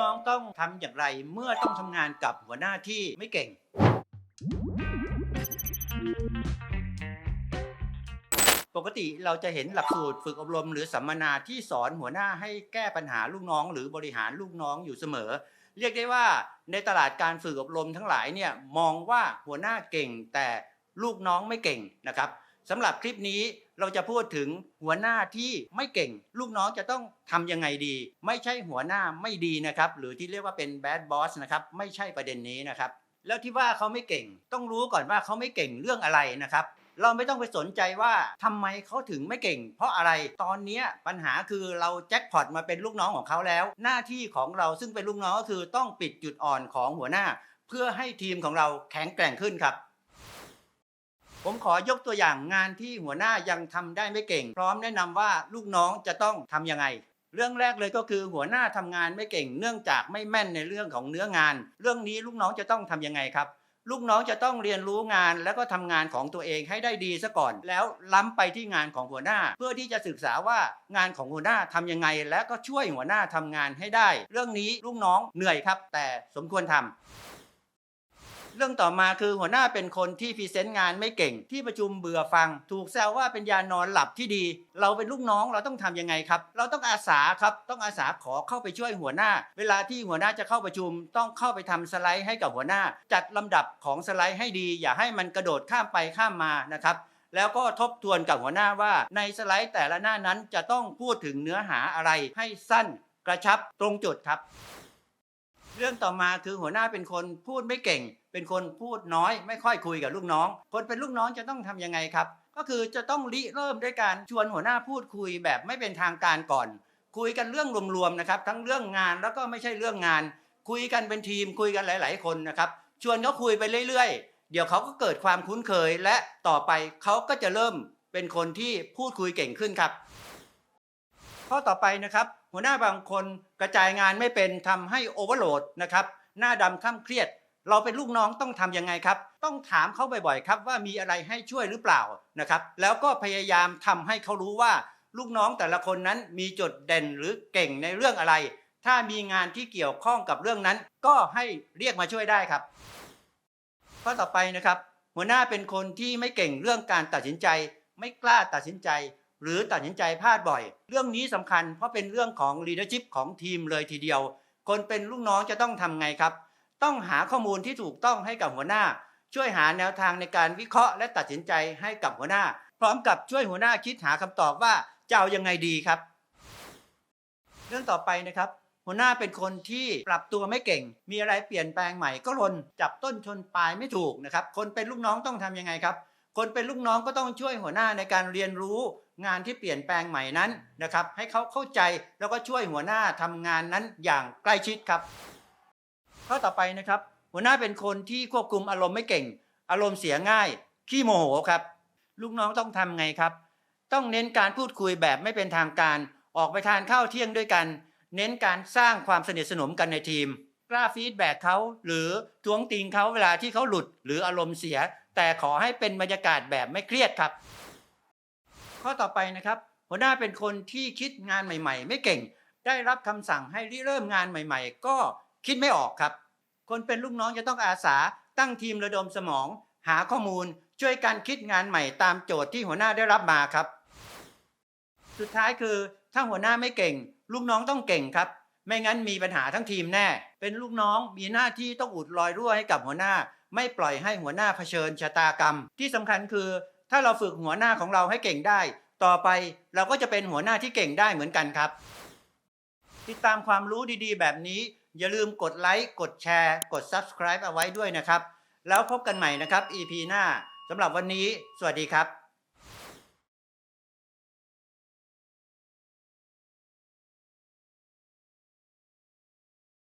น้องๆต้องทำอย่างไร เมื่อต้องทำงานกับหัวหน้าที่ไม่เก่ง ปกติเราจะเห็นหลักสูตรฝึกอบรมหรือสัมมนาที่สอนหัวหน้าให้แก้ปัญหาลูกน้อง หรือบริหารลูกน้องอยู่เสมอ เรียกได้ว่าในตลาดการฝึกอบรมทั้งหลายเนี่ยมองว่าหัวหน้าเก่งแต่ลูกน้องไม่เก่งนะครับ สำหรับคลิปนี้เราจะพูดถึงหัวหน้าที่ไม่เก่ง ลูกน้องจะต้องทำยังไงดี ไม่ใช่หัวหน้าไม่ดีนะครับ หรือที่เรียกว่าเป็น bad boss นะครับ ไม่ใช่ประเด็นนี้นะครับ แล้วที่ว่าเขาไม่เก่ง ต้องรู้ก่อนว่าเขาไม่เก่งเรื่องอะไรนะครับเราไม่ต้องไปสนใจว่าทำไมเขาถึงไม่เก่ง เพราะอะไรตอนนี้ปัญหาคือเราแจ็คพอตมาเป็นลูกน้องของเขาแล้ว หน้าที่ของเราซึ่งเป็นลูกน้องก็คือต้องปิดจุดอ่อนของหัวหน้า เพื่อให้ทีมของเราแข็งแกร่งขึ้นครับ ผมขอยกตัวอย่างงานที่หัวหน้ายังทำได้ไม่เก่ง พร้อมแนะนำว่าลูกน้องจะต้องทำยังไง เรื่องแรกเลยก็คือหัวหน้าทำงานไม่เก่ง เนื่องจากไม่แม่นในเรื่องของเนื้องาน เรื่องนี้ลูกน้องจะต้องทำยังไงครับลูกน้องจะต้องเรียนรู้งานแล้วก็ทำงานของตัวเองให้ได้ดีซะก่อน แล้วล้ำไปที่งานของหัวหน้า เพื่อที่จะศึกษาว่างานของหัวหน้าทำยังไง และก็ช่วยหัวหน้าทำงานให้ได้ เรื่องนี้ลูกน้องเหนื่อยครับ แต่สมควรทำ เรื่องต่อมาคือหัวหน้าเป็นคนที่พรีเซนต์งานไม่เก่งที่ประชุมเบื่อฟัง ถูกแซวว่าเป็นยานอนหลับที่ดี เราเป็นลูกน้องเราต้องทำยังไงครับ เราต้องอาสาครับต้องอาสาขอเข้าไปช่วยหัวหน้า เวลาที่หัวหน้าจะเข้าประชุม ต้องเข้าไปทำสไลด์ให้กับหัวหน้า จัดลำดับของสไลด์ให้ดี อย่าให้มันกระโดดข้ามไปข้ามมานะครับแล้วก็ทบทวนกับหัวหน้าว่า ในสไลด์แต่ละหน้านั้นจะต้องพูดถึงเนื้อหาอะไรให้สั้นกระชับตรงจุดครับ เรื่องต่อมาคือหัวหน้าเป็นคนพูดไม่เก่ง เป็นคนพูดน้อย ไม่ค่อยคุยกับลูกน้อง คนเป็นลูกน้องจะต้องทำยังไงครับ ก็คือจะต้องริเริ่มด้วยการชวนหัวหน้าพูดคุยแบบไม่เป็นทางการก่อน คุยกันเรื่องรวมๆนะครับ ทั้งเรื่องงานแล้วก็ไม่ใช่เรื่องงาน คุยกันเป็นทีมคุยกันหลาย ๆ คนนะครับ ชวนเขาคุยไปเรื่อยๆ เดี๋ยวเขาก็เกิดความคุ้นเคยและต่อไปเขาก็จะเริ่มเป็นคนที่พูดคุยเก่งขึ้นครับ ข้อต่อไปนะครับ หัวหน้าบางคนกระจายงานไม่เป็นทำให้โอเวอร์โหลดนะครับหน้าดำข้ามเครียด เราเป็นลูกน้องต้องทำยังไงครับ ต้องถามเขาบ่อยๆครับว่ามีอะไรให้ช่วยหรือเปล่านะครับ แล้วก็พยายามทำให้เขารู้ว่าลูกน้องแต่ละคนนั้นมีจุดเด่นหรือเก่งในเรื่องอะไร ถ้ามีงานที่เกี่ยวข้องกับเรื่องนั้น ก็ให้เรียกมาช่วยได้ครับ ข้อต่อไปนะครับ หัวหน้าเป็นคนที่ไม่เก่งเรื่องการตัดสินใจ ไม่กล้าตัดสินใจ หรือตัดสินใจพลาดบ่อย เรื่องนี้สำคัญเพราะเป็นเรื่องของ leadership ของทีมเลยทีเดียว คนเป็นลูกน้องจะต้องทำไงครับ ต้องหาข้อมูลที่ถูกต้องให้กับหัวหน้า ช่วยหาแนวทางในการวิเคราะห์และตัดสินใจให้กับหัวหน้า พร้อมกับช่วยหัวหน้าคิดหาคำตอบว่าจะเอายังไงดีครับ เรื่องต่อไปนะครับ หัวหน้าเป็นคนที่ปรับตัวไม่เก่ง มีอะไรเปลี่ยนแปลงใหม่ก็ลนจับต้นชนปลายไม่ถูกนะครับ คนเป็นลูกน้องต้องทำยังไงครับ คนเป็นลูกน้องก็ต้องช่วยหัวหน้าในการเรียนรู้ งานที่เปลี่ยนแปลงใหม่นั้นนะครับให้เขาเข้าใจแล้วก็ช่วยหัวหน้าทำงานนั้นอย่างใกล้ชิดครับข้อต่อไปนะครับ หัวหน้าเป็นคนที่ควบคุมอารมณ์ไม่เก่ง อารมณ์เสียง่าย ขี้โมโหครับ ลูกน้องต้องทำไงครับ ต้องเน้นการพูดคุยแบบไม่เป็นทางการ ออกไปทานข้าวเที่ยงด้วยกัน เน้นการสร้างความสนิทสนมกันในทีม กล้าฟีดแบ็กเขาหรือทวงติงเขาเวลาที่เขาหลุด หรืออารมณ์เสีย แต่ขอให้เป็นบรรยากาศแบบไม่เครียดครับ ข้อต่อไปนะครับ หัวหน้าเป็นคนที่คิดงานใหม่ ๆ ไม่เก่ง ได้รับคำสั่งให้ริเริ่มงานใหม่ ๆ ก็คิดไม่ออกครับ คนเป็นลูกน้องจะต้องอาสาตั้งทีมระดมสมอง หาข้อมูลช่วยกันคิดงานใหม่ตามโจทย์ที่หัวหน้าได้รับมาครับ สุดท้ายคือถ้าหัวหน้าไม่เก่ง ลูกน้องต้องเก่งครับ ไม่งั้นมีปัญหาทั้งทีมแน่ เป็นลูกน้องมีหน้าที่ต้องอุดรอยรั่วให้กับหัวหน้า ไม่ปล่อยให้หัวหน้าเผชิญชะตากรรม ที่สำคัญคือ ถ้าเราฝึกหัวหน้าของเราให้เก่งได้ ต่อไปเราก็จะเป็นหัวหน้าที่เก่งได้เหมือนกันครับ ติดตามความรู้ดีๆ แบบนี้ อย่าลืมกดไลค์กดแชร์ กด Subscribe เอาไว้ด้วยนะครับ แล้วพบกันใหม่นะครับ EP หน้าสำหรับวันนี้ สวัสดีครับ